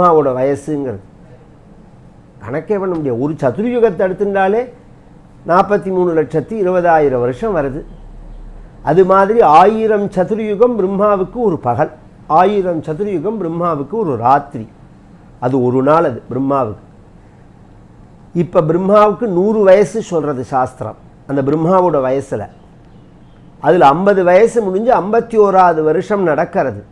அம்மாவோட வயசுங்கிறது. கணக்கே பண்ண முடியாது. ஒரு சதுர்யுகத்தை எடுத்துட்டாலே நாற்பத்தி மூணு லட்சத்தி இருபதாயிரம் வருஷம் வருது. அது மாதிரி ஆயிரம் சதுர்யுகம் பிரம்மாவுக்கு ஒரு பகல் ஆயிரம் சதுர்யுகம் பிரம்மாவுக்கு ஒரு ராத்திரி. அது ஒரு நாள் அது பிரம்மாவுக்கு. இப்போ பிரம்மாவுக்கு நூறு வயசு சொல்கிறது சாஸ்திரம். அந்த பிரம்மாவோட வயசில். அதில் ஐம்பது வயசு முடிஞ்சு ஐம்பத்தி ஓராவது வருஷம் நடக்கிறது.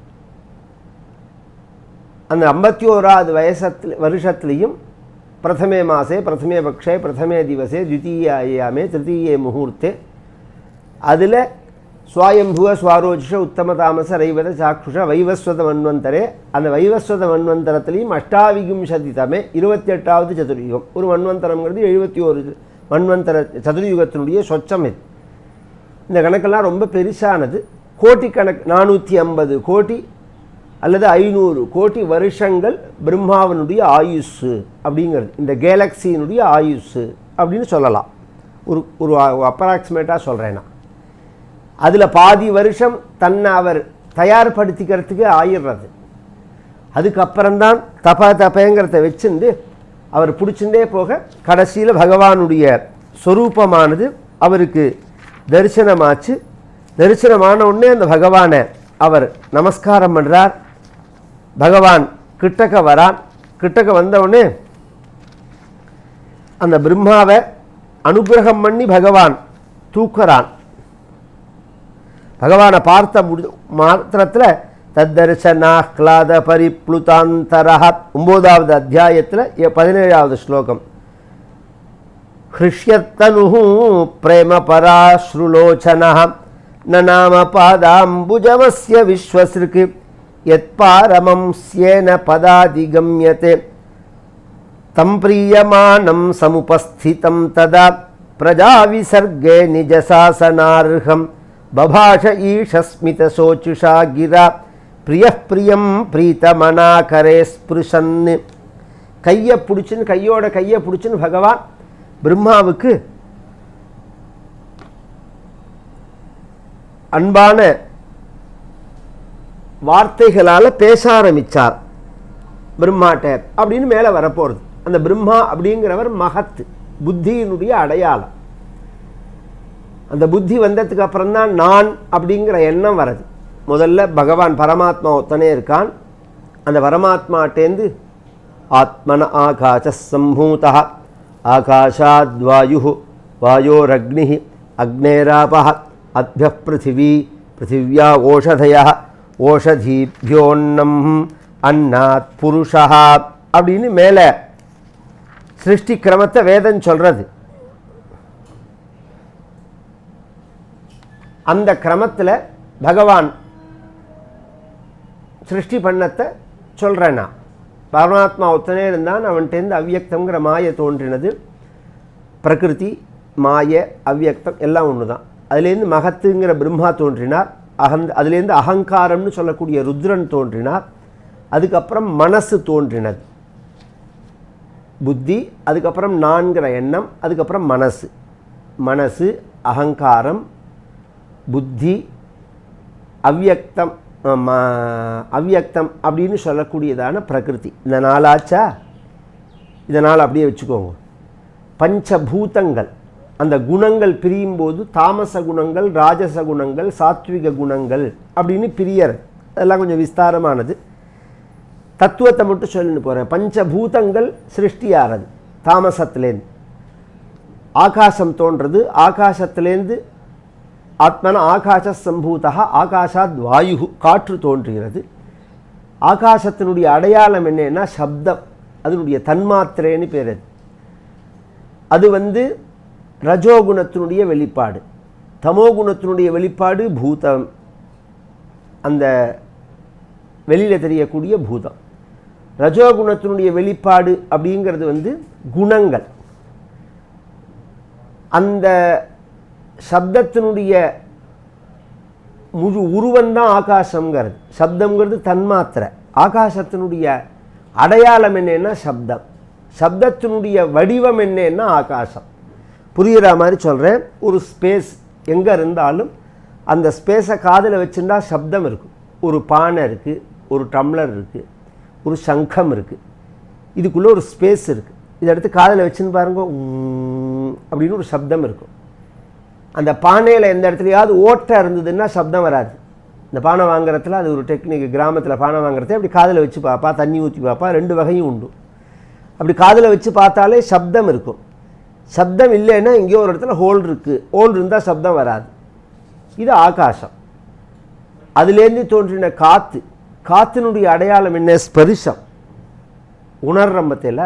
அந்த ஐம்பத்தி ஓராவது வயசத்தில் வருஷத்துலேயும் பிரதமே மாசே பிரதமே பக்ஷே பிரதமே திவசே த்விதீயாயாமே திருத்தீயே முகூர்த்தே. அதில் சுவாயம்புவ சுவாரோஜிஷ உத்தம தாமச ரைவத சாக்குஷ வைவஸ்வத மன்வந்தரே. அந்த வைவஸ்வத மன்வந்தரத்துலேயும் அஷ்டாவிகும்சதி தமே இருபத்தி எட்டாவது சதுர்யுகம். ஒரு மன்வந்தரம்ங்கிறது எழுபத்தி ஒரு மன்வந்தர சதுர்யுகத்தினுடைய சொச்சம் இது. இந்த கணக்கெல்லாம் ரொம்ப பெருசானது. கோட்டி கணக்கு நானூற்றி ஐம்பது கோடி அல்லது ஐநூறு கோடி வருஷங்கள் பிரம்மாவனுடைய ஆயுஷு அப்படிங்கிறது. இந்த கேலக்சியினுடைய ஆயுஷு அப்படின்னு சொல்லலாம். ஒரு ஒரு அப்ராக்சிமேட்டாக சொல்கிறேன் நான். அதில் பாதி வருஷம் தன்னை அவர் தயார்படுத்திக்கிறதுக்கு ஆயிடுறது. அதுக்கப்புறம்தான் தப தபங்கிறத வச்சுருந்து அவர் பிடிச்சுட்டே போக கடைசியில் பகவானுடைய சொரூபமானது அவருக்கு தரிசனமாச்சு. தரிசனமான உடனே அந்த பகவானை அவர் நமஸ்காரம் பண்ணுறார் பகவான் கிட்டக்க வரான். கிட்டக்க வந்தவுடனே அந்த பிரம்மாவை அனுகிரகம் பண்ணி பகவான் தூக்குறான். பகவானை பார்த்த முடி மாத்திரத்தில் தத்தரிசனாஹ்லாத பரிப்ளுதாந்தரஹ. ஒம்போதாவது அத்தியாயத்தில் பதினேழாவது ஸ்லோகம். ஹிருஷ்யத்தனு பிரேம பராஸ்ருலோச்சன ந நாம பாதாம்புஜமஸ்ய விஸ்வசிற்கு யத் பாரமம் ஸ்யேன தம் பிரியமானம் சமுபஸ்திதம் ததா. பிரஜா பிரஜாவிசர்గే நிஜசாசனார்ஹம். பபாஷ ஈஷஸ்மித சோச்சுஷா கிரா. பிரிய பிரியம் பிரீத்தமனாகரே ஸ்பிருஷன்னு கையை பிடிச்சின்னு கையோட கையை பிடிச்சின்னு பகவான் பிரம்மாவுக்கு அன்பான வார்த்தைகளால் பேச ஆரம்பித்தார் பிரம்மாட்ட அப்படின்னு மேலே வரப்போகிறது அந்த பிரம்மா அப்படிங்கிறவர் மகத்து புத்தியினுடைய அடையாளம். அந்த புத்தி வந்ததுக்கு அப்புறம் தான் நான் அப்படிங்கிற எண்ணம் வருது முதல்ல பகவான் பரமாத்மா ஒத்தனே இருக்கான். அந்த பரமாத்மாட்டேந்து ஆத்மன ஆகாச சம்பூதா ஆகாஷாத் வாயு வாயோரக்னி அக்னேராபா அத்ய பிருத்திவி பிருத்திவியா ஓஷதயா ஓஷதீபியோன்னம் அன்னாத் புருஷா அப்படின்னு மேலே சிருஷ்டி கிரமத்தை வேதம் சொல்கிறது அந்த கிரமத்தில் பகவான் சிருஷ்டி பண்ணத்தை சொல்கிறேன் நான் பரமாத்மா ஒத்தனே இருந்தான் அவன்கிட்டேருந்து அவ்வியக்தங்கிற மாய தோன்றினது. பிரகிருதி மாய அவ்வியக்தம் எல்லாம் ஒன்று தான் அதுலேருந்து மகத்துங்கிற பிரம்மா தோன்றினார். அகந் அதுலேருந்து அகங்காரம்னு சொல்லக்கூடிய ருத்ரன் தோன்றினார். அதுக்கப்புறம் மனசு தோன்றினது. புத்தி அதுக்கப்புறம் நான்கிற எண்ணம் அதுக்கப்புறம் மனசு. மனசு அகங்காரம் புத்தி அவ்வியக்தம் ம- அவ்வியக்தம் அப்படின்னு சொல்லக்கூடியதான பிரகிருதி. இந்த நாளாச்சா இதனால் அப்படியே வச்சுக்கோங்க. பஞ்சபூதங்கள். அந்த குணங்கள் பிரியும் போது தாமச குணங்கள் ராஜச குணங்கள் சாத்விக குணங்கள் அப்படின்னு பிரியர். அதெல்லாம் கொஞ்சம் விஸ்தாரமானது. தத்துவத்தை மட்டும் சொல்லின்னு போகிறேன் பஞ்சபூதங்கள் சிருஷ்டியாகிறது தாமசத்துலேருந்து ஆகாசம் தோன்றது. ஆகாசத்திலேருந்து ஆத்மன ஆகாச சம்பூதா ஆகாஷாத் வாயு காற்று தோன்றுகிறது. ஆகாசத்தினுடைய அடையாளம் என்னென்னா சப்தம். அதனுடைய தன்மாத்திரைன்னு பேர் அது. அது வந்து ரஜோகுணத்தினுடைய வெளிப்பாடு. தமோகுணத்தினுடைய வெளிப்பாடு பூதம். அந்த வெளியில் தெரியக்கூடிய பூதம். ரஜோகுணத்தினுடைய வெளிப்பாடு அப்படிங்கிறது வந்து குணங்கள். அந்த சப்தத்தினுடைய முழு உருவந்தான் ஆகாசங்கிறது சப்தங்கிறது தன்மாத்திரை. ஆகாசத்தினுடைய அடையாளம் என்னன்னா சப்தம். சப்தத்தினுடைய வடிவம் என்னன்னா ஆகாசம். புரிகிற மாதிரி சொல்கிறேன் ஒரு ஸ்பேஸ் எங்கே இருந்தாலும் அந்த ஸ்பேஸை காதில் வச்சுருந்தா சப்தம் இருக்கும் ஒரு பானை இருக்குது ஒரு டம்ளர் இருக்குது ஒரு சங்கம் இருக்குது இதுக்குள்ளே ஒரு ஸ்பேஸ் இருக்குது இதை எடுத்து காதில் வச்சுன்னு பாருங்க உம் அப்படின்னு ஒரு சப்தம் இருக்கும். அந்த பானையில் எந்த இடத்துலையாவது ஓட்டை இருந்ததுன்னா சப்தம் வராது. இந்த பானை வாங்குறதுல அது ஒரு டெக்னிக் கிராமத்தில் பானை வாங்குறதே அப்படி காதில் வச்சு பார்ப்பா தண்ணி ஊற்றி பார்ப்பா ரெண்டு வகையும் உண்டு. அப்படி காதில் வச்சு பார்த்தாலே சப்தம் இருக்கும். சப்தம் இல்லைன்னா எங்கேயோ ஒரு இடத்துல ஹோல் இருக்குது ஹோல் இருந்தால் சப்தம் வராது. இது ஆகாசம். அதுலேருந்து தோன்றின காற்று காற்றினுடைய அடையாளம் என்ன? ஸ்பரிசம். உணர்றம்பத்தில்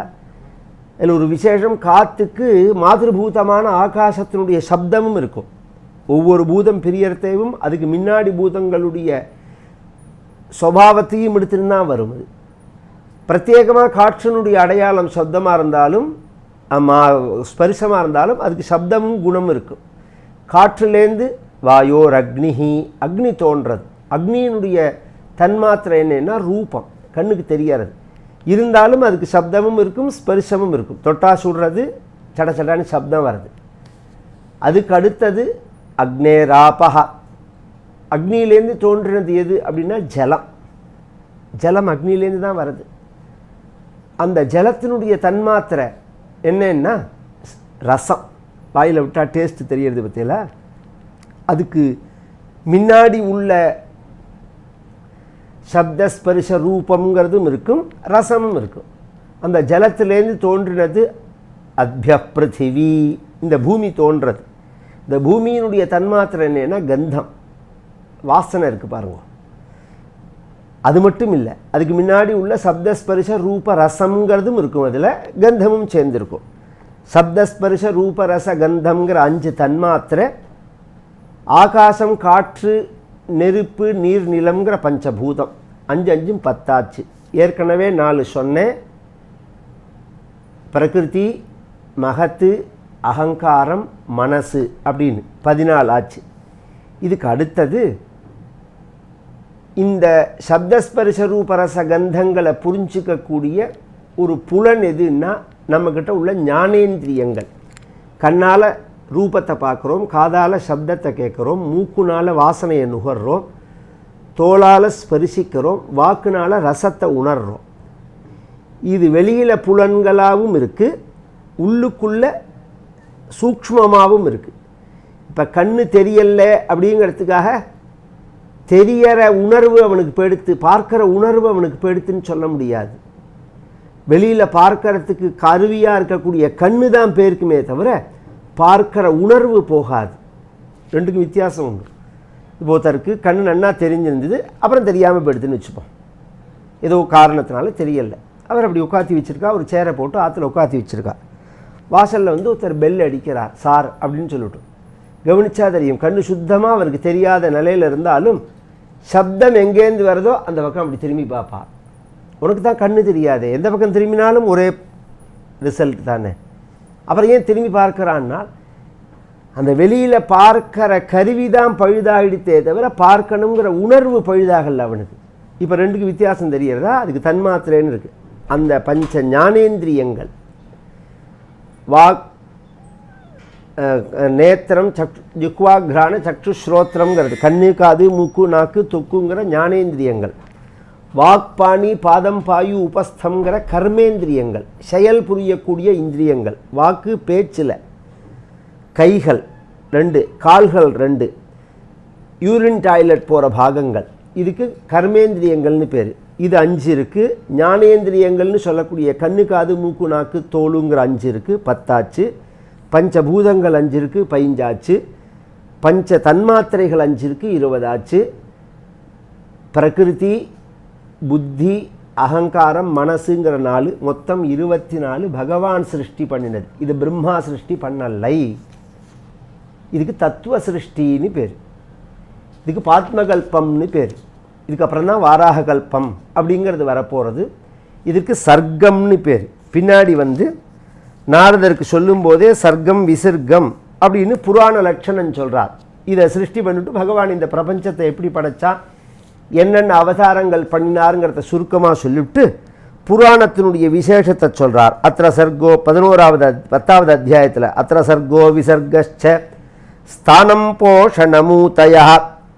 இதில் ஒரு விசேஷம் காற்றுக்கு மாதிருபூதமான ஆகாசத்தினுடைய சப்தமும் இருக்கும். ஒவ்வொரு பூதம் பிரியறத்தையும் அதுக்கு முன்னாடி பூதங்களுடைய சுவாவத்தையும் எடுத்துன்னு தான் வரும் அது. பிரத்யேகமாக காற்றினுடைய அடையாளம் சப்தமாக இருந்தாலும் மா ஸ்பரிசமாக இருந்தாலும் அதுக்கு சப்தமும் குணமும் இருக்கும். காற்றுலேருந்து வாயோர் அக்னிஹி அக்னி தோன்றது. அக்னியினுடைய தன்மாத்திரை என்னென்னா ரூபம் கண்ணுக்கு தெரியாது இருந்தாலும் அதுக்கு சப்தமும் இருக்கும் ஸ்பரிசமும் இருக்கும். தொட்டா சுடுறது சட சடான்னு சப்தம் வருது அதுக்கு அடுத்தது அக்னேராபகா அக்னியிலேருந்து தோன்றினது எது அப்படின்னா ஜலம். ஜலம் அக்னியிலேருந்து தான் வருது அந்த ஜலத்தினுடைய தன்மாத்திரை என்னன்னா ரசம். வாயில் விட்டால் டேஸ்ட்டு தெரியறது பற்றியில அதுக்கு முன்னாடி உள்ள சப்த ஸ்பரிச ரூபங்கிறதும் இருக்கும் ரசமும் இருக்கும். அந்த ஜலத்திலேருந்து தோன்றினது அத்ய பிருத்திவி இந்த பூமி தோன்றது. இந்த பூமியினுடைய தன்மாத்திரை என்னென்னா கந்தம். வாசனை இருக்குது பாருங்க. அது மட்டும் இல்லை அதுக்கு முன்னாடி உள்ள சப்தஸ்பரிச ரூப ரசம்ங்கிறதும் இருக்கும். அதில் கந்தமும் சேர்ந்துருக்கும். சப்தஸ்பரிச ரூப ரச கந்தம்ங்கிற அஞ்சு தன்மாத்திரை ஆகாசம் காற்று நெருப்பு நீர் நிலம்ங்கிற பஞ்சபூதம். அஞ்சு அஞ்சும் பத்தாச்சு. ஏற்கனவே நாலு சொன்னேன். பிரகிருதி மகத்து அகங்காரம் மனசு அப்படின்னு பதினாலு ஆச்சு. இதுக்கு அடுத்தது இந்த சப்தஸ்பரிச ரூபரச கந்தங்களை புரிஞ்சிக்கக்கூடிய ஒரு புலன் எதுன்னா நம்மக்கிட்ட உள்ள ஞானேந்திரியங்கள். கண்ணால் ரூபத்தை பார்க்குறோம் காதால் சப்தத்தை கேட்குறோம் மூக்குனால் வாசனையை நுகர்றோம் தோளால் ஸ்பரிசிக்கிறோம் வாக்குனால் ரசத்தை உணர்கிறோம் இது வெளியில் புலன்களாகவும் இருக்குது உள்ளுக்குள்ளே சூக்ஷ்மமாகவும் இருக்குது இப்போ கண்ணு தெரியலை அப்படிங்கிறதுக்காக தெரியற உணர்வு அவனுக்கு பெடுத்து பார்க்குற உணர்வு அவனுக்கு பெடுத்துன்னு சொல்ல முடியாது. வெளியில் பார்க்கறதுக்கு கருவியாக இருக்கக்கூடிய கண்ணு தான் பேருக்குமே தவிர பார்க்கிற உணர்வு போகாது. ரெண்டுக்கும் வித்தியாசம் உண்டு. இப்போ ஒருத்தருக்கு கண்ணு நன்னா தெரிஞ்சிருந்தது அப்புறம் தெரியாமல் போயிடுதுன்னு வச்சுப்போம். ஏதோ காரணத்தினால தெரியலை. அவர் அப்படி உட்காத்தி வச்சுருக்கா ஒரு சேரை போட்டு ஆற்றுல உட்காத்தி வச்சுருக்கா. வாசலில் வந்து ஒருத்தர் பெல் அடிக்கிறார் சார் அப்படின்னு சொல்லிவிட்டு கவனிச்சா தெரியும் கண்ணு சுத்தமாக அவருக்கு தெரியாத நிலையில் இருந்தாலும் சப்தம் எங்கேருந்து வருதோ அந்த பக்கம் அப்படி திரும்பி பார்ப்பா. உனக்கு தான் கண்ணு தெரியாது. எந்த பக்கம் திரும்பினாலும் ஒரே ரிசல்ட் தானே. அப்புறம் ஏன் திரும்பி பார்க்குறான்னா அந்த வெளியில் பார்க்கிற கருவி தான் பழுதாகிடுத்தே தவிர பார்க்கணுங்கிற உணர்வு பழுதாகல அவனுக்கு. இப்போ ரெண்டுக்கு வித்தியாசம் தெரியறதா அதுக்கு தன்மாத்திரேன்னு இருக்குது அந்த பஞ்ச ஞானேந்திரியங்கள். வாக் நேத்திரம் சக் ஜுக்வாக்ரான சக்ஷு ஸ்ரோத்திரம்ங்கிறது கண்ணு காது மூக்கு நாக்கு தொக்குங்கிற ஞானேந்திரியங்கள். வாக்பாணி பாதம் பாயு உபஸ்தம்ங்கிற கர்மேந்திரியங்கள். செயல் புரியக்கூடிய இந்திரியங்கள். வாக்கு பேச்சில். கைகள் ரெண்டு. கால்கள் ரெண்டு. யூரின் டாய்லெட் போகிற பாகங்கள். இதுக்கு கர்மேந்திரியங்கள்னு பேர். இது அஞ்சு இருக்குது ஞானேந்திரியங்கள்னு சொல்லக்கூடிய கண்ணு காது மூக்கு நாக்கு தோலுங்கிற அஞ்சு இருக்குது பத்தாச்சு. பஞ்சபூதங்கள் அஞ்சு இருக்குது பதிஞ்சாச்சு பஞ்ச தன்மாத்திரைகள் அஞ்சு இருக்குது இருபதாச்சு. பிரகிருதி புத்தி அகங்காரம் மனசுங்கிற நாலு மொத்தம் இருபத்தி நாலு பகவான் சிருஷ்டி பண்ணினது. இது பிரம்மா சிருஷ்டி பண்ணலை. இதுக்கு தத்துவ சிருஷ்டின்னு பேர். இதுக்கு பாத்மகல்பம்னு பேர். இதுக்கப்புறம் தான் வாராக கல்பம் அப்படிங்கிறது வரப்போகிறது இதுக்கு சர்க்கம்னு பேர். பின்னாடி வந்து நாரதருக்கு சொல்லும்போதே சர்க்கம் விசர்க்கம் அப்படின்னு புராண லட்சணம் சொல்கிறார் இதை சிருஷ்டி பண்ணிட்டு பகவான் இந்த பிரபஞ்சத்தை எப்படி படைச்சா? என்னென்ன அவதாரங்கள் பண்ணினாருங்கிறத சுருக்கமாக சொல்லிவிட்டு புராணத்தினுடைய விசேஷத்தை சொல்கிறார் அத்திர சர்க்கோ பதினோராவது பத்தாவது அத்தியாயத்தில் அத்திர சர்க்கோ விசர்கச்ச ஸ்தானம் போஷணமூதய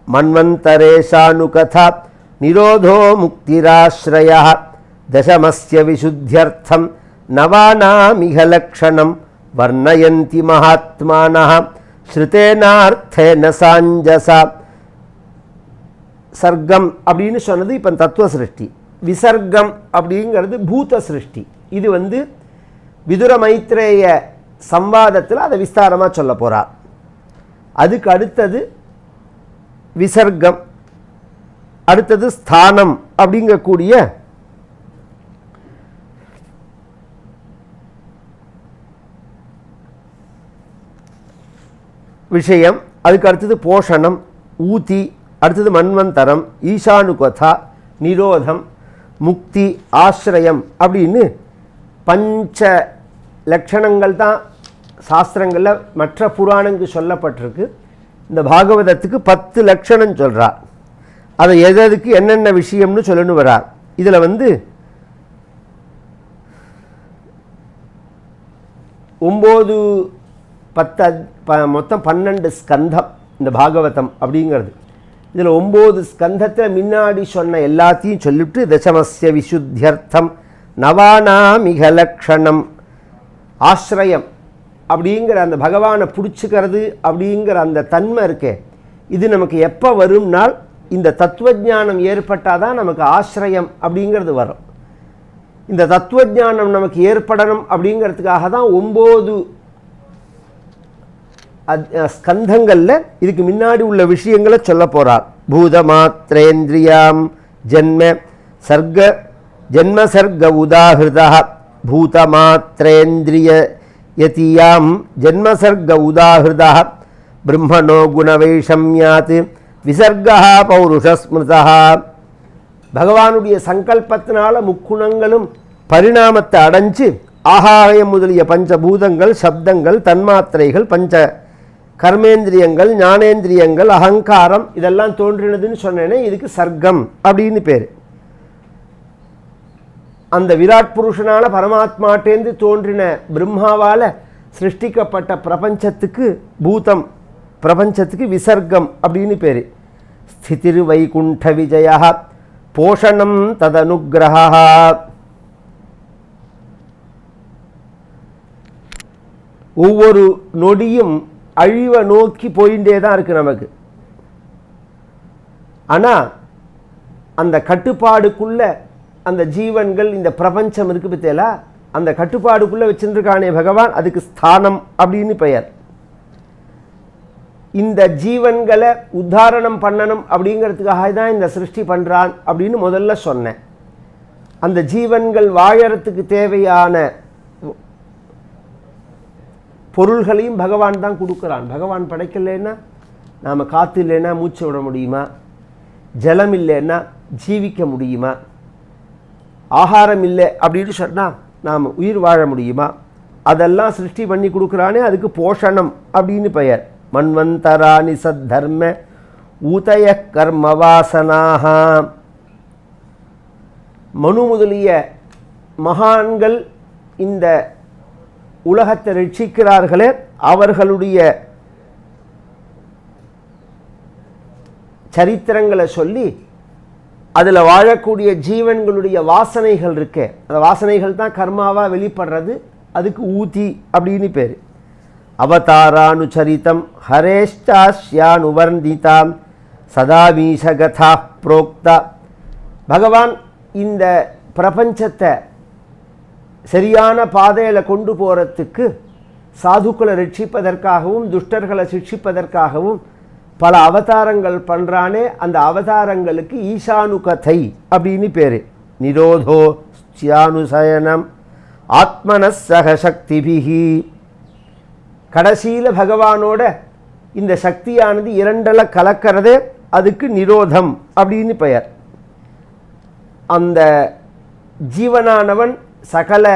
மன்வந்தரேஷானுகதா நிரோதோ முக்திராஸ்ரயா தசமஸ்ய விசுத்தியர்த்தம் நவானாமிகலக்ஷணம் வர்ணயந்தி மகாத்மான. ஸ்ருதேனார்த்தேன சாஞ்சசா. சர்க்கம் அப்படின்னு சொன்னது இப்போ தத்துவ சிருஷ்டி விசர்க்கம் அப்படிங்கிறது பூத சிருஷ்டி இது வந்து விதுர மைத்ரேய சம்வாதத்தில் அதை விஸ்தாரமாக சொல்ல போகிறார் அதுக்கு அடுத்தது விசர்க்கம். அடுத்தது ஸ்தானம் அப்படிங்கக்கூடிய விஷயம். அதுக்கு அடுத்தது போஷணம் ஊதி அடுத்தது மன்வந்தரம் ஈசானுகதா நிரோதம் முக்தி ஆசிரயம் அப்படின்னு பஞ்ச லட்சணங்கள் தான் சாஸ்திரங்களில் மற்ற புராணங்கள் சொல்லப்பட்டிருக்கு. இந்த பாகவதத்துக்கு பத்து லட்சணம் சொல்கிறார் அதை எதற்கு என்னென்ன விஷயம்னு சொல்லணும் வரார் இதில் வந்து ஒம்பது பத்து ப- மொத்தம் பன்னெண்டு ஸ்கந்தம் இந்த பாகவதம் அப்படிங்கிறது. இதில் ஒம்பது ஸ்கந்தத்தில் முன்னாடி சொன்ன எல்லாத்தையும் சொல்லிவிட்டு தசமஸ்ய விசுத்தியர்த்தம் நவானாமிக லக்ஷணம் ஆசிரயம் அப்படிங்கிற அந்த பகவானை பிடிச்சிக்கிறது அப்படிங்கிற அந்த தன்மை இருக்கே. இது நமக்கு எப்போ வரும்னால் இந்த தத்துவஜானம் ஏற்பட்டால் தான் நமக்கு ஆசிரயம் அப்படிங்கிறது வரும். இந்த தத்துவஜானம் நமக்கு ஏற்படணும் அப்படிங்கிறதுக்காக தான் ஒம்பது ஸ்கந்தங்களில் இதுக்கு முன்னாடி உள்ள விஷயங்களை சொல்ல போகிறார் பூதமாத்திரேந்திரியாம் ஜென்ம சர்க்க ஜென்ம சர்க்க உதாகிருதா பூதமாத்திரேந்திரிய யதியாம் ஜென்ம சர்க்க உதாகிருதா பிரம்மணோ குணவைஷம்யாத் விசர்கா பௌருஷஸ்மிருதா பகவானுடைய சங்கல்பத்தினால முக்குணங்களும் பரிணாமத்தை அடைஞ்சு ஆகாயம் முதலிய பஞ்சபூதங்கள் சப்தங்கள் தன்மாத்திரைகள் பஞ்ச கர்மேந்திரியங்கள் ஞானேந்திரியங்கள் அகங்காரம் இதெல்லாம் தோன்றினதுன்னு சொன்னேனே இதுக்கு சர்க்கம் அப்படின்னு பேர். அந்த விராட் புருஷனான பரமாத்மாட்டேந்து தோன்றின பிரம்மாவால் சிருஷ்டிக்கப்பட்ட பிரபஞ்சத்துக்கு பூதம் பிரபஞ்சத்துக்கு விசர்க்கம் அப்படின்னு பேர். ஸ்திதிர் வைகுண்ட விஜயா போஷணம் ததனுகிரகா ஒவ்வொரு நொடியும் அழிவை நோக்கி போயிட்டே தான் இருக்குது நமக்கு. ஆனால் அந்த கட்டுப்பாடுக்குள்ள அந்த ஜீவன்கள் இந்த பிரபஞ்சம் இருக்கு பத்தியலா அந்த கட்டுப்பாடுக்குள்ளே வச்சுருக்கானே பகவான் அதுக்கு ஸ்தானம் அப்படின்னு பெயர். இந்த ஜீவன்களை உத்தாரணம் பண்ணணும் அப்படிங்கிறதுக்காக தான் இந்த சிருஷ்டி பண்ணுறான் அப்படின்னு முதல்ல சொன்னேன். அந்த ஜீவன்கள் வாழறதுக்கு தேவையான பொருள்களையும் பகவான் தான் கொடுக்குறான். பகவான் படைக்கலைன்னா நாம் காற்று இல்லைன்னா மூச்சு விட முடியுமா? ஜலம் இல்லைன்னா ஜீவிக்க முடியுமா? ஆகாரம் இல்லை அப்படின்னு சொன்னால் நாம் உயிர் வாழ முடியுமா? அதெல்லாம் சிருஷ்டி பண்ணி கொடுக்குறானே அதுக்கு போஷணம் அப்படின்னு பெயர். மண்வந்தராணி சத்தர்ம உதய கர்ம வாசனாக மனு முதலிய மகான்கள் இந்த உலகத்தை ரட்சிக்கிறார்களே அவர்களுடைய சரித்திரங்களை சொல்லி அதில் வாழக்கூடிய ஜீவன்களுடைய வாசனைகள் இருக்கே. அந்த வாசனைகள் தான் கர்மாவாக வெளிப்படுறது அதுக்கு ஊதி அப்படின்னு பேர். அவதாரானுச்சரிதம் ஹரேஷ்டாஸ்யானுவர்ணிதாம் சதாமீசகதா புரோக்தா. பகவான் இந்த பிரபஞ்சத்தை சரியான பாதையில் கொண்டு போகிறதுக்கு சாதுக்களை ரட்சிப்பதற்காகவும் துஷ்டர்களை சிக்ஷிப்பதற்காகவும் பல அவதாரங்கள் பண்ணுறானே அந்த அவதாரங்களுக்கு ஈசானு கதை அப்படின்னு பேர். நிரோதோ சியானுசயனம் ஆத்மனசக சக்திபிகி கடைசியில் பகவானோட இந்த சக்தியானது இரண்டில் கலக்கிறதே அதுக்கு நிரோதம் அப்படின்னு பெயர். அந்த ஜீவனானவன் சகல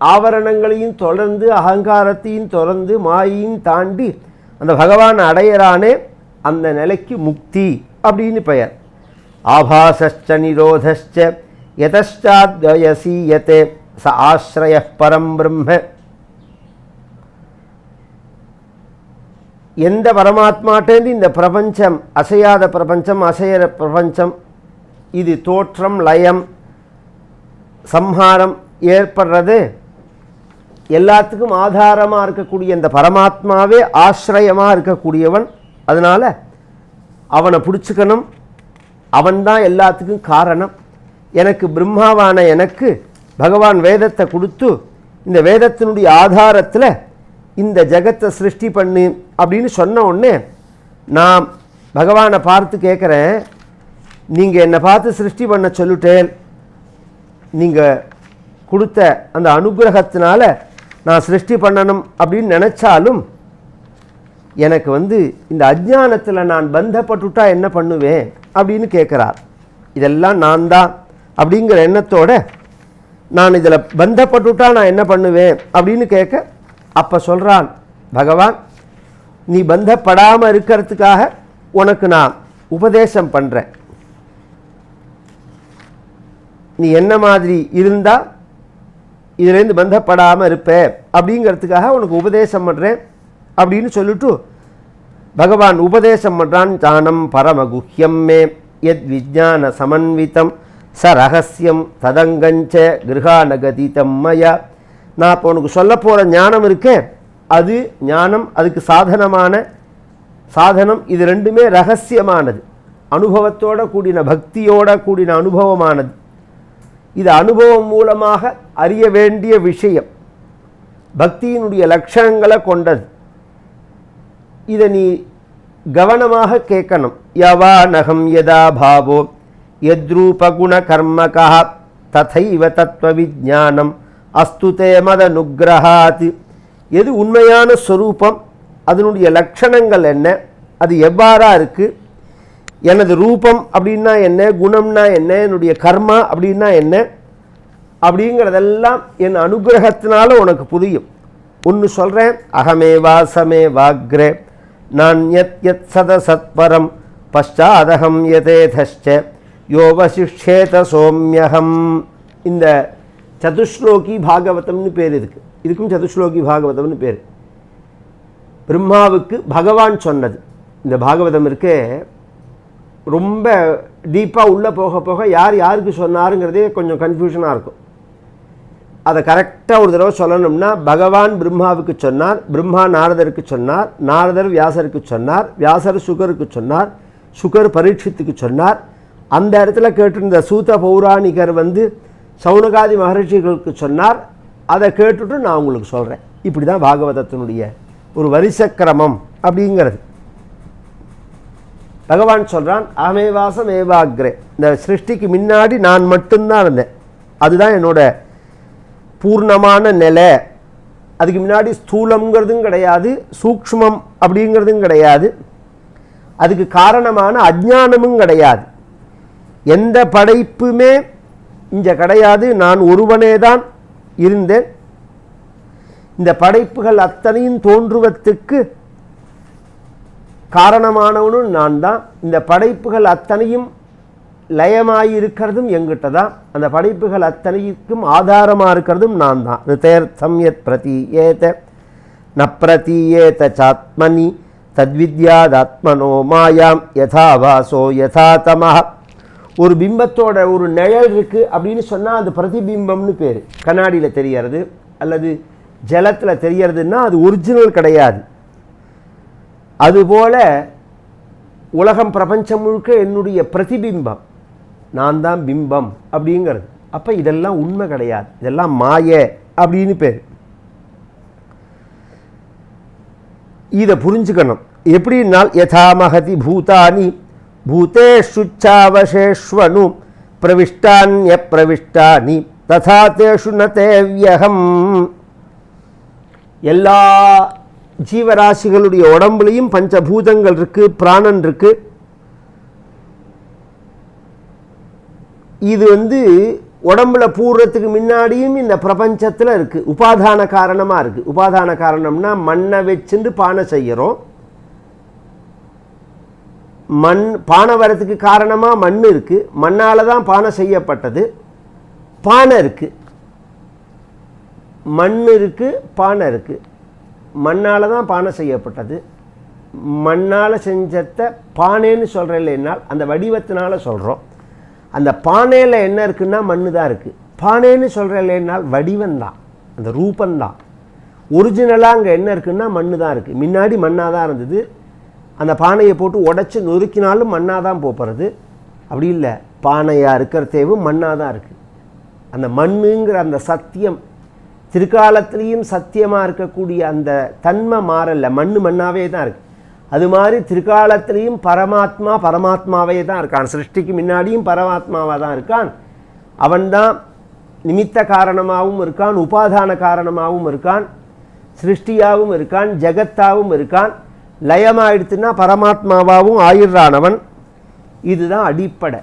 ஆவரணங்களையும் தொடர்ந்து அகங்காரத்தையும் தொடர்ந்து மாயையும் தாண்டி அந்த பகவான் அடையிறானே அந்த நிலைக்கு முக்தி அப்படின்னு பெயர். ஆபாசஸ்ச நிரோதஸ்ச யதச்சாத்வயசீயத்தே ச ஆசிரய பரம் பிரம்ம. எந்த பரமாத்மாட்டேந்து இந்த பிரபஞ்சம் அசையாத பிரபஞ்சம் அசையற பிரபஞ்சம் இது தோற்றம் லயம் சம்ஹாரம் ஏற்படுறது? எல்லாத்துக்கும் ஆதாரமாக இருக்கக்கூடிய இந்த பரமாத்மாவே ஆசிரயமாக இருக்கக்கூடியவன். அதனால் அவனை பிடிச்சிக்கணும். அவன்தான் எல்லாத்துக்கும் காரணம். எனக்கு பிரம்மாவான எனக்கு பகவான் வேதத்தை கொடுத்து இந்த வேதத்தினுடைய ஆதாரத்தில் இந்த ஜெகத்தை சிருஷ்டி பண்ணு அப்படின்னு சொன்ன உடனே நான் பகவானை பார்த்து கேட்குறேன் நீங்கள் என்னை பார்த்து சிருஷ்டி பண்ண சொல்லிட்டேன். நீங்கள் கொடுத்த அந்த அனுகிரகத்தினால நான் சிருஷ்டி பண்ணணும் அப்படின்னு நினச்சாலும் எனக்கு வந்து இந்த அஜ்ஞானத்தில் நான் பந்தப்பட்டுட்டா என்ன பண்ணுவேன் அப்படின்னு கேட்குறார் இதெல்லாம் நான் தான் அப்படிங்கிற எண்ணத்தோட நான் இதில் பந்தப்பட்டுட்டா நான் என்ன பண்ணுவேன் அப்படின்னு கேட்க அப்போ சொல்கிறான் பகவான் நீ பந்தப்படாமல் இருக்கிறதுக்காக உனக்கு நான் உபதேசம் பண்ணுறேன் நீ என்ன மாதிரி இருந்தால் இதுலேருந்து பந்தப்படாமல் இருப்பேன் அப்படிங்கிறதுக்காக உனக்கு உபதேசம் பண்ணுறேன் அப்படின்னு சொல்லிட்டு பகவான் உபதேசம் பண்ணுறான் ஞானம் பரமகுஹ்யம் மே யத் விஜான சமன்விதம் ச ரகசியம் ததங்கஞ்ச கிருஹானகதிதம் மயா. நான் இப்போ உனக்கு சொல்ல போகிற ஞானம் இருக்கேன் அது ஞானம் அதுக்கு சாதனமான சாதனம் இது ரெண்டுமே ரகசியமானது. அனுபவத்தோட கூடின பக்தியோட கூடின அனுபவமானது. இது அனுபவம் மூலமாக அறிய வேண்டிய விஷயம். பக்தியினுடைய லட்சணங்களை கொண்டது. இதை நீ கவனமாக கேட்கணும். யவா நகம் யதா பாவோ எத்ரூபகுண கர்மகா ததைவ தத்துவ விஜானம் அஸ்துதே மத நுக்ரஹாத் எது உண்மையான ஸ்வரூபம் அதனுடைய லட்சணங்கள் என்ன? அது எவ்வாறா இருக்குது எனது ரூபம் அப்படின்னா என்ன குணம்னா என்ன என்னுடைய கர்மா அப்படின்னா என்ன அப்படிங்கிறதெல்லாம் என் அனுகிரகத்தினால உனக்கு புரியும். ஒன்று சொல்கிறேன் அகமே வாசமே வாக்ரே நான் யத் யத் சத சத்வரம் பஷாதகம் யதேதஷ்ட யோவசிஷேத சோம்யகம். இந்த சதுஸ்லோகி பாகவதம்னு பேர் இதுக்கு இதுக்கும் சதுஸ்லோகி பாகவதம்னு பேர். பிரம்மாவுக்கு பகவான் சொன்னது. இந்த பாகவதம் இருக்கே ரொம்ப டீப்பாக உள்ளே போக போக யார் யாருக்கு சொன்னாருங்கிறதே கொஞ்சம் கன்ஃபியூஷனாக இருக்கும். அதை கரெக்டாக ஒரு தடவை சொல்லணும்னா பகவான் பிரம்மாவுக்கு சொன்னார் பிரம்மா நாரதருக்கு சொன்னார் நாரதர் வியாசருக்கு சொன்னார் வியாசர் சுகருக்கு சொன்னார் சுகர் பரீட்சித்துக்கு சொன்னார். அந்த இடத்துல கேட்டிருந்த சூத்த பௌராணிகர் வந்து சவுனகாதி மகர்ஷிகளுக்கு சொன்னார். அதை கேட்டுட்டு நான் உங்களுக்கு சொல்கிறேன் இப்படி தான் பாகவதத்தினுடைய ஒரு வரிசக்கிரமம் அப்படிங்கிறது. பகவான் சொல்கிறான் அகமேவாசம் ஏவாக்ரே. இந்த சிருஷ்டிக்கு முன்னாடி நான் மட்டும்தான் இருந்தேன். அதுதான் என்னோட பூர்ணமான நிலை. அதுக்கு முன்னாடி ஸ்தூலம்ங்கிறதும் கிடையாது சூக்ஷ்மம் அப்படிங்கிறதும் கிடையாது. அதுக்கு காரணமான அஜ்ஞானமும் கிடையாது. எந்த படைப்புமே இங்கே கிடையாது. நான் ஒருவனே தான் இருந்தேன். இந்த படைப்புகள் அத்தனையும் தோன்றுவதற்கு காரணமானவனும் நான் தான் இந்த படைப்புகள் அத்தனையும் லயமாயிருக்கிறதும் எங்கிட்ட தான் அந்த படைப்புகள் அத்தனைக்கும் ஆதாரமாக இருக்கிறதும் நான் தான் ரிதேர்த்தம் யத் பிரதீயேத ந பிரதீயேத சாத்மனி தத்வித்யாதாத்மனோ மாயாம் யதா வாசோ யதா தமஹ. ஒரு பிம்பத்தோட ஒரு நிழல் இருக்குது அப்படின்னு சொன்னால் அது பிரதிபிம்பம்னு பேர். கண்ணாடியில் தெரியறது அல்லது ஜலத்தில் தெரியறதுன்னா அது ஒரிஜினல் கிடையாது. அதுபோல உலகம் பிரபஞ்சம் முழுக்க என்னுடைய பிரதிபிம்பம். நான் தான் பிம்பம் அப்படிங்கிறது. அப்போ இதெல்லாம் உண்மை கிடையாது. இதெல்லாம் மாய அப்படின்னு பேர். இதை புரிஞ்சுக்கணும். எப்படின்னால் யதா மகதி பூதானி பூத்தேஷுச்சாவசேஷ்வனு பிரவிஷ்டான்ய பிரவிஷ்டானி ததா தேஷு ந தேவ்யகம். எல்லா ஜீவராசிகளுடைய உடம்புலையும் பஞ்சபூதங்கள் இருக்கு பிராணன் இருக்கு. இது வந்து உடம்புல பூர்றதுக்கு முன்னாடியும் இந்த பிரபஞ்சத்தில் இருக்குது உபாதான காரணமாக இருக்குது உபாதான காரணம்னா மண்ணை வச்சுட்டு பானை செய்கிறோம் மண் பானை வரத்துக்கு காரணமாக மண் இருக்குது மண்ணால் தான் பானை செய்யப்பட்டது. பானை இருக்குது மண் இருக்குது பானை இருக்குது மண்ணால் தான் பானை செய்யப்பட்டது. மண்ணால் செஞ்சத்தை பானைன்னு சொல்கிற இல்லைனால் அந்த வடிவத்தினால் சொல்கிறோம் அந்த பானையில் என்ன இருக்குன்னா மண்ணு தான் இருக்குது பானைன்னு சொல்கிறேன்னால் வடிவந்தான் அந்த ரூபந்தான் ஒரிஜினலாக அங்கே என்ன இருக்குன்னா மண்ணு தான் இருக்குது முன்னாடி மண்ணாக தான் இருந்தது. அந்த பானையை போட்டு உடச்சி நொறுக்கினாலும் மண்ணாக தான் போகிறது அப்படி இல்லை பானையாக இருக்கிற தேவும் மண்ணாக தான் இருக்குது அந்த மண்ணுங்கிற அந்த சத்தியம் திருக்காலத்திலையும் சத்தியமாக இருக்கக்கூடிய அந்த தன்மை மாறல. மண்ணு மண்ணாவே தான் இருக்குது அது மாதிரி திருக்காலத்திலையும் பரமாத்மா பரமாத்மாவே தான் இருக்கான். சிருஷ்டிக்கு முன்னாடியும் பரமாத்மாவாக தான் இருக்கான். அவன்தான் நிமித்த காரணமாகவும் இருக்கான் உபாதான காரணமாகவும் இருக்கான் சிருஷ்டியாகவும் இருக்கான் ஜெகத்தாகவும் இருக்கான். லயமாயிடுத்துன்னா பரமாத்மாவாகவும் ஆயிடுறானவன் இதுதான் அடிப்படை.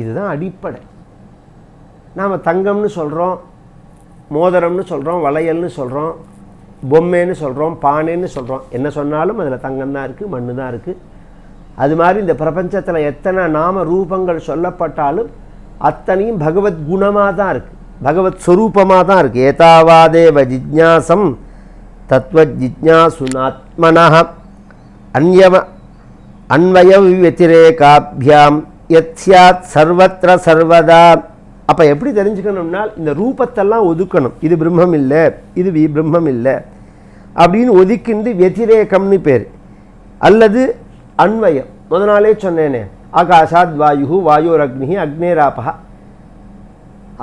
இதுதான் அடிப்படை. நாம் தங்கம்னு சொல்கிறோம் மோதிரம்னு சொல்கிறோம் வளையல்னு சொல்கிறோம் பொம்மைன்னு சொல்கிறோம் பானைன்னு சொல்கிறோம் என்ன சொன்னாலும் அதில் தங்கம் தான் இருக்குது மண்ணு தான் இருக்குது அது மாதிரி இந்த பிரபஞ்சத்தில் எத்தனை நாம ரூபங்கள் சொல்லப்பட்டாலும் அத்தனையும் பகவத் குணமாக தான் இருக்குது பகவத் ஸ்வரூபமாக தான் இருக்குது ஏதாவாதேவ ஜிஜ்ஞாசம் தத்துவ ஜிஜ்ஞாசுனாத்மனா அந்யவ அன்வய வத்திரேகாபியாம் யத் சியாத் சர்வத்திர சர்வதா அப்போ எப்படி தெரிஞ்சுக்கணும்னா இந்த ரூபத்தெல்லாம் ஒதுக்கணும். இது பிரம்மம் இல்லை இது வி பிரம்மம் இல்லை அப்படின்னு ஒதுக்கிண்டு வெத்திரேகம்னு பேர். அல்லது அன்வயம். முத நாளே சொன்னேனே ஆகாஷாத் வாயு வாயோர் அக்னி அக்னேராபா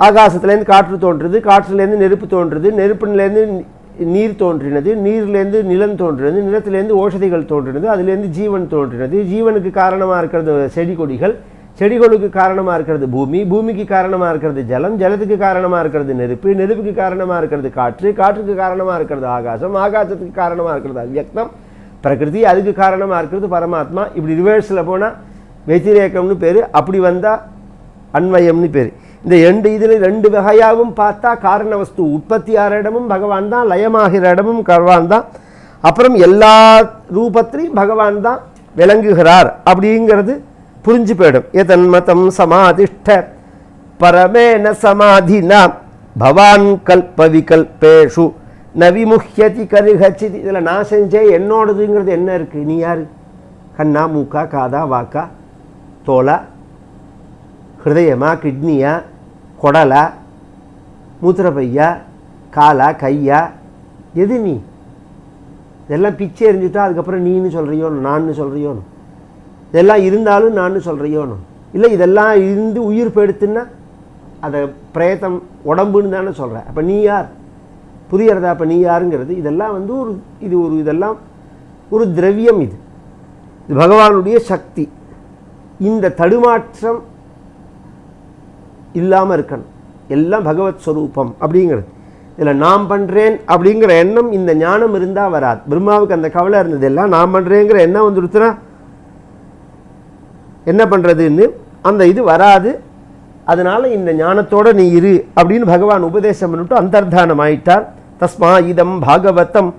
ஆகாசத்துலேருந்து காற்று தோன்றுறது காற்றுலேருந்து நெருப்பு தோன்றுறது நெருப்புலேருந்து நீர் தோன்றினது நீர்லேருந்து நிலம் தோன்றினது நிலத்திலேருந்து ஓஷதிகள் தோன்றினது அதுலேருந்து ஜீவன் தோன்றினது. ஜீவனுக்கு காரணமாக இருக்கிறது செடி கொடிகள் செடிகளுக்கு காரணமாக இருக்கிறது பூமி பூமிக்கு காரணமாக இருக்கிறது ஜலம் ஜலத்துக்கு காரணமாக இருக்கிறது நெருப்பு நெருப்புக்கு காரணமாக இருக்கிறது காற்று காற்றுக்கு காரணமாக இருக்கிறது ஆகாசம் ஆகாசத்துக்கு காரணமாக இருக்கிறது அவ்யக்தம் பிரகிருதி அதுக்கு காரணமாக இருக்கிறது பரமாத்மா. இப்படி ரிவர்ஸில் போனால் வெத்திரேக்கம்னு பேர் அப்படி வந்தால் அன்வயம்னு பேர். இந்த ரெண்டு இதில் ரெண்டு வகையாகவும் பார்த்தா காரண வஸ்து உற்பத்தியாகிற இடமும் பகவான் தான் லயமாகிற இடமும் பகவான் தான். அப்புறம் எல்லா ரூபத்திலையும் பகவான் தான் விளங்குகிறார் அப்படிங்கிறது புரிஞ்சு போயிடும் எதன்மதம் சமாதிஷ்ட? பரமேன சமாதினா. பவான் கல்பவிகல்பேஷு. நவிமுஹ்யதி கருகச்சித். இதில் நான் செஞ்சே என்னோடதுங்கிறது என்ன இருக்குது நீ யார்? கண்ணா மூக்கா காதா வாக்கா தோலா ஹிருதயமா கிட்னியா குடலா மூத்திரப்பையா காலா கையா எது நீ? இதெல்லாம் பிச்சை எரிஞ்சுட்டா அதுக்கப்புறம் நீன்னு சொல்கிறியோன்னு நான்னு சொல்கிறியோன்னு இதெல்லாம் இருந்தாலும் நான் சொல்கிறியோன்னு இல்லை இதெல்லாம் இருந்து உயிர் போயிடுத்துன்னா அதை பிரேத்தம் உடம்புன்னு தானே சொல்கிறேன் அப்போ நீ யார்? புரியறதா அப்போ நீ யாருங்கிறது? இதெல்லாம் வந்து ஒரு இது ஒரு இதெல்லாம் ஒரு திரவியம் இது. இது பகவானுடைய சக்தி. இந்த தடுமாற்றம் இல்லாமல் இருக்கணும். எல்லாம் பகவத் ஸ்வரூபம் அப்படிங்கிறது. இதில் நான் பண்ணுறேன் அப்படிங்கிற எண்ணம் இந்த ஞானம் இருந்தால் வராது. பிரம்மாவுக்கு அந்த கவலை இருந்தது. எல்லாம் நான் பண்ணுறேங்கிற எண்ணம் வந்துடுத்துனா என்ன பண்ணுறதுன்னு அந்த இது வராது. அதனால் இந்த ஞானத்தோடு நீ இரு அப்படின்னு பகவான் உபதேசம் பண்ணிட்டு அந்தர்தானம் ஆயிட்டார். தஸ்மா இதம் பாகவதம்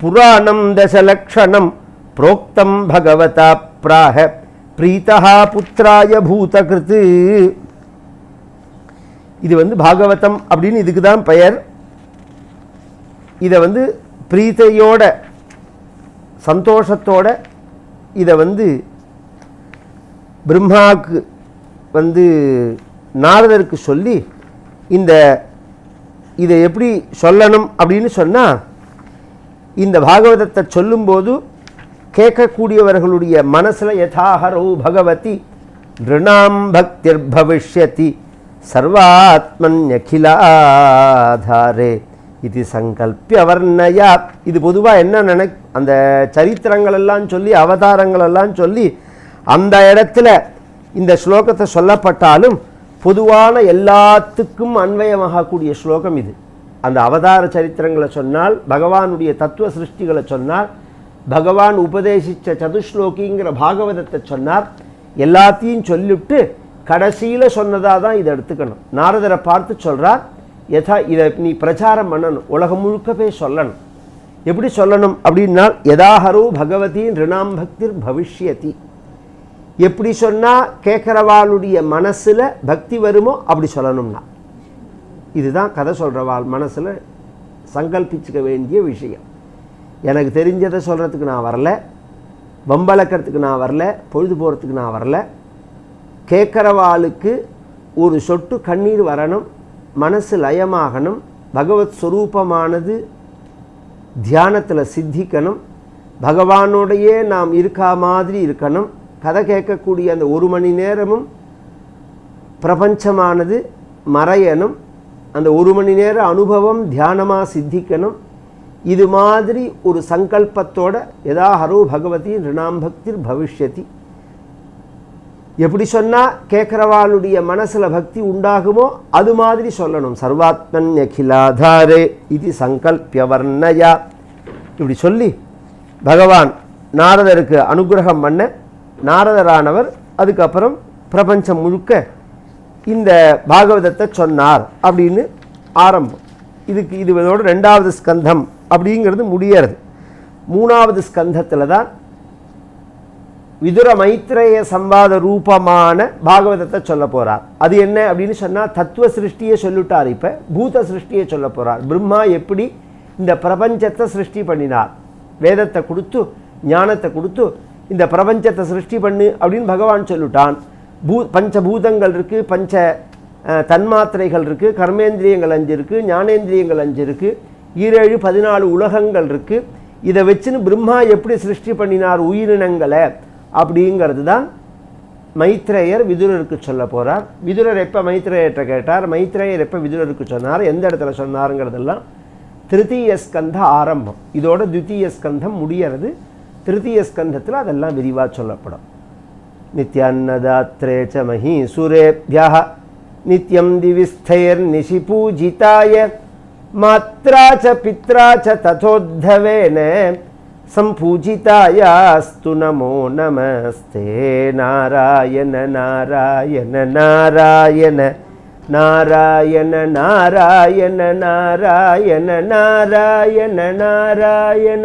புராணம் தசலக்ஷணம் புரோக்தம் பகவதா பிராக பிரீதா புத்திராய பூதகிருத்து. இது வந்து பாகவதம் அப்படின்னு இதுக்கு தான் பெயர். இதை வந்து பிரீத்தையோட சந்தோஷத்தோட இதை வந்து பிரம்மாவுக்கு வந்து நாரதருக்கு சொல்லி இந்த இதை எப்படி சொல்லணும் அப்படின்னு சொன்னால் இந்த பாகவதத்தை சொல்லும்போது கேட்கக்கூடியவர்களுடைய மனசில் யதாகரோ பகவதி நிருணாம் பக்திர் பவிஷ்யதி சர்வாத்மன்யகிலாதாரே இது சங்கல்பிய வர்ணயா இது பொதுவாக என்ன நினை அந்த சரித்திரங்களெல்லாம் சொல்லி அவதாரங்களெல்லாம் சொல்லி அந்த இடத்துல இந்த ஸ்லோகத்தை சொல்லப்பட்டாலும் பொதுவான எல்லாத்துக்கும் அன்வயமாகக்கூடிய ஸ்லோகம் இது. அந்த அவதார சரித்திரங்களை சொன்னால் பகவானுடைய தத்துவ சிருஷ்டிகளை சொன்னால் பகவான் உபதேசித்த சதுஸ்லோகிங்கிற பாகவதத்தை சொன்னார் எல்லாத்தையும் சொல்லிவிட்டு கடைசியில் சொன்னதாக தான் இதை எடுத்துக்கணும். நாரதரை பார்த்து சொல்கிறார் யதா இதை நீ பிரச்சாரம் பண்ணணும். உலகம் முழுக்க போய் சொல்லணும். எப்படி சொல்லணும் அப்படின்னா யதாஹரோ பகவதி ரிணாம் பக்திர் பவிஷ்யதி. எப்படி சொன்னால் கேட்குறவாளுடைய மனசில் பக்தி வருமோ அப்படி சொல்லணும்னா. இதுதான் கதை சொல்கிறவாள் மனசில் சங்கல்பிச்சுக்க வேண்டிய விஷயம். எனக்கு தெரிஞ்சதை சொல்கிறதுக்கு நான் வரல. வம்பளக்கிறதுக்கு நான் வரல. பொழுது போகிறதுக்கு நான் வரல. கேட்குறவாளுக்கு ஒரு சொட்டு கண்ணீர் வரணும். மனசு லயமாகணும். பகவத் ஸ்வரூபமானது தியானத்தில் சித்திக்கணும். பகவானோடையே நாம் இருக்கா மாதிரி இருக்கணும். கதை கேட்கக்கூடிய அந்த ஒரு மணி நேரமும் பிரபஞ்சமானது மறையணும் அந்த ஒரு மணி நேர அனுபவம் தியானமாக சித்திக்கணும். இது மாதிரி ஒரு சங்கல்பத்தோட எதா ஹரோ பகவதி ரிணாம் பக்திர் பவிஷ்யதி. எப்படி சொன்னால் கேட்குறவாளுடைய மனசில் பக்தி உண்டாகுமோ அது மாதிரி சொல்லணும். சர்வாத்மன் அகிலாதாரே இது சங்கல்பிய வர்ணயா இப்படி சொல்லி பகவான் நாரதருக்கு அனுகிரகம் பண்ண நாரதரானவர் அதுக்கப்புறம் பிரபஞ்சம் முழுக்க இந்த பாகவதத்தை சொன்னார் அப்படின்னு ஆரம்பம். இதுக்கு இது இதோட ரெண்டாவது ஸ்கந்தம் அப்படிங்கிறது முடியறது. மூணாவது ஸ்கந்தத்தில் தான் விதுர மைத்ரேய சம்பாத ரூபமான பாகவதத்தை சொல்ல போகிறார் அது என்ன அப்படின்னு சொன்னால் தத்துவ சிருஷ்டியை சொல்லிட்டார் இப்போ பூத சிருஷ்டியை சொல்ல போறார். பிரம்மா எப்படி இந்த பிரபஞ்சத்தை சிருஷ்டி பண்ணினார். வேதத்தை கொடுத்து ஞானத்தை கொடுத்து இந்த பிரபஞ்சத்தை சிருஷ்டி பண்ணு அப்படின்னு பகவான் சொல்லிட்டான். பூ பஞ்சபூதங்கள் இருக்குது பஞ்ச தன்மாத்திரைகள் இருக்குது கர்மேந்திரியங்கள் அஞ்சு இருக்குது ஞானேந்திரியங்கள் அஞ்சு இருக்குது ஈரேழு பதினாலு உலகங்கள் இருக்குது இதை வச்சுன்னு பிரம்மா எப்படி சிருஷ்டி பண்ணினார் உயிரினங்களை அப்படிங்கிறது தான் மைத்ரேயர் விதுரருக்கு சொல்ல போகிறார் விதுரர் எப்போ மைத்ரேயர்கிட்ட கேட்டார்? மைத்ரேயர் எப்போ விதுரருக்கு சொன்னார்? எந்த இடத்துல சொன்னாருங்கிறதெல்லாம் திருத்தீய ஸ்கந்த ஆரம்பம். இதோட துத்திய ஸ்கந்தம் முடியறது திருத்தீய ஸ்கந்தத்தில் அதெல்லாம் விரிவாக சொல்லப்படும். நித்யான்னதாத்ரே ச மகீசுரேபியா நித்யம் திவிஸ்தைர் நிஷி பூஜிதாய மாத்ரா ச பித்ரா ச ததோத்தவேன சம்பூஜிதாயாஸ்து நமோ நமஸ்தே நாராயண நாராயண நாராயண நாராயண நாராயண நாராயண நாராயண நாராயண